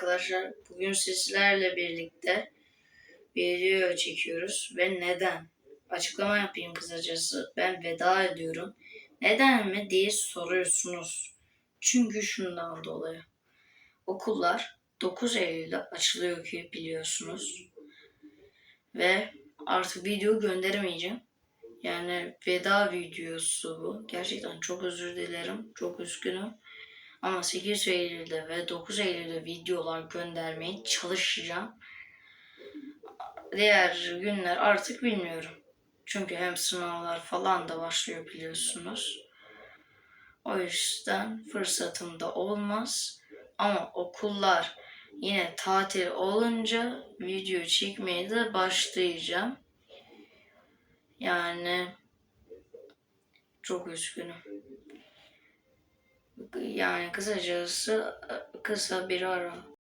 arkadaşlar. Bugün sizlerle birlikte video çekiyoruz ve neden? Açıklama yapayım kısacası. Ben veda ediyorum. Neden mi diye soruyorsunuz. Çünkü şundan dolayı. Okullar 9 Eylül'de açılıyor ki biliyorsunuz. Ve artık video gönderemeyeceğim. Yani veda videosu bu. Gerçekten çok özür dilerim. Çok üzgünüm. Ama 8 Eylül'de ve 9 Eylül'de videolar göndermeye çalışacağım. Diğer günler artık bilmiyorum. Çünkü hem sınavlar falan da başlıyor biliyorsunuz. O yüzden fırsatım da olmaz. Ama okullar yine tatil olunca video çekmeye de başlayacağım. Yani çok üzgünüm. Yani kısacası kısa bir ara